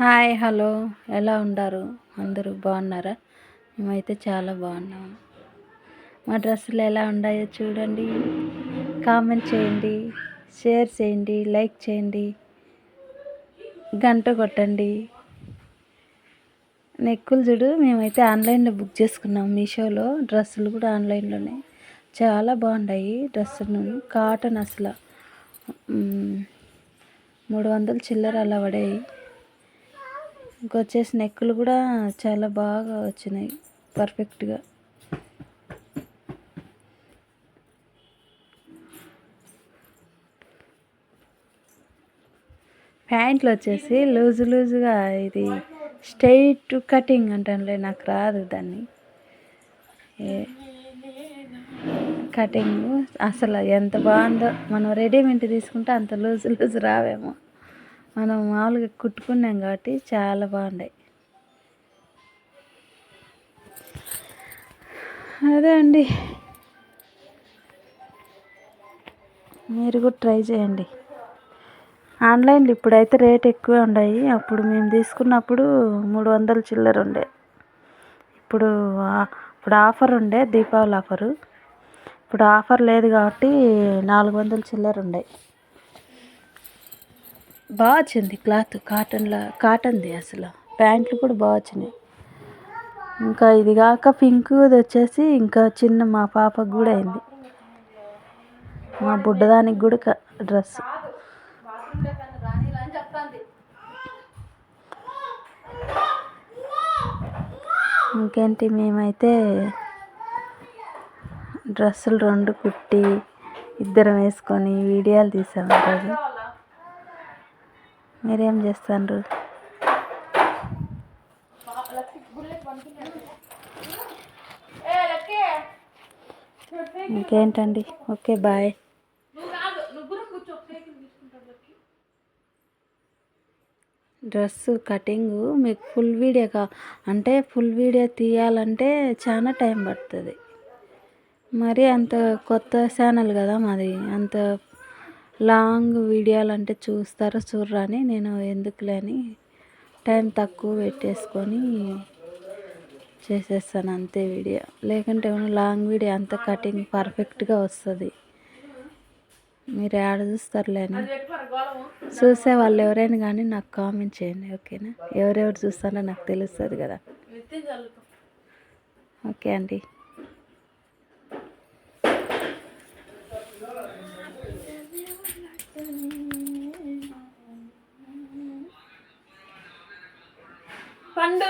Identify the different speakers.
Speaker 1: Hi hello. ఎలా ఉండారు? అందరూ బాగున్నారా? మేమైతే చాలా బాగున్నాము మా డ్రెస్సులు ఎలా ఉన్నాయో చూడండి. కామెంట్ చేయండి షేర్ చేయండి లైక్ చేయండి గంట కొట్టండి. నెక్కులు చూడు మేమైతే ఆన్లైన్లో బుక్ చేసుకున్నాం మీషోలో. డ్రెస్సులు కూడా ఆన్లైన్లోనే. చాలా బాగున్నాయి డ్రెస్సులు. కాటన్ అసలు. మూడు వందలు చిల్లర అలా పడాయి. ఇంకొచ్చేసి నెక్కులు కూడా చాలా బాగా వచ్చినాయి. పర్ఫెక్ట్గా ప్యాంట్లు వచ్చేసి లూజు లూజుగా ఇది స్ట్రైట్ కటింగ్ అంటానులే నాకు రాదు దాన్ని. కటింగ్ అసలు ఎంత బాగుందో. మనం రెడీమేడ్ తీసుకుంటే అంత లూజు లూజ్ రావేమో. మనం మామూలుగా కుట్టుకున్నాం కాబట్టి చాలా బాగున్నాయి అదే అండి. మీరు కూడా ట్రై చేయండి. ఆన్లైన్లో ఇప్పుడైతే రేట్ ఎక్కువే ఉన్నాయి. అప్పుడు మేము తీసుకున్నప్పుడు మూడు వందలు చిల్లర ఉండే. ఇప్పుడు ఇప్పుడు ఆఫర్ ఉండే దీపావళి ఆఫరు. ఇప్పుడు ఆఫర్ లేదు కాబట్టి నాలుగు వందలు చిల్లర ఉన్నాయి బాగా వచ్చింది క్లాత్ కాటన్లా కాటన్ది అసలు. ప్యాంట్లు కూడా బాగా వచ్చినాయి. ఇంకా ఇది కాక పింక్ది వచ్చేసి ఇంకా చిన్న మా పాపకు కూడా అయింది. మా బుడ్డదానికి కూడా డ్రెస్. ఇంకేంటి మేమైతే డ్రెస్సులు రెండు కుట్టి ఇద్దరం వేసుకొని వీడియోలు తీసాము ఈరోజు. మీరేం చేస్తారు ఇంకేంటండి? Okay bye. డ్రెస్ కటింగ్ మీకు ఫుల్ వీడియో కా అంటే ఫుల్ వీడియో తీయాలంటే చాలా టైం పడుతుంది. మరి అంత కొత్త ఛానల్ కదా మాది అంత లాంగ్ వీడియోలు అంటే చూస్తారో చూడరా అని నేను ఎందుకులేని టైం తక్కువ పెట్టేసుకొని చేసేస్తాను అంతే వీడియో. లేకుంటే ఏమైనా లాంగ్ వీడియో అంత కటింగ్ పర్ఫెక్ట్గా వస్తుంది. మీరు ఆడ చూస్తారులేని చూసే వాళ్ళు ఎవరైనా కానీ నాకు కామెంట్ చేయండి ఓకేనా? ఎవరెవరు చూస్తారో నాకు తెలుస్తుంది కదా. ఓకే అండి.
Speaker 2: పండు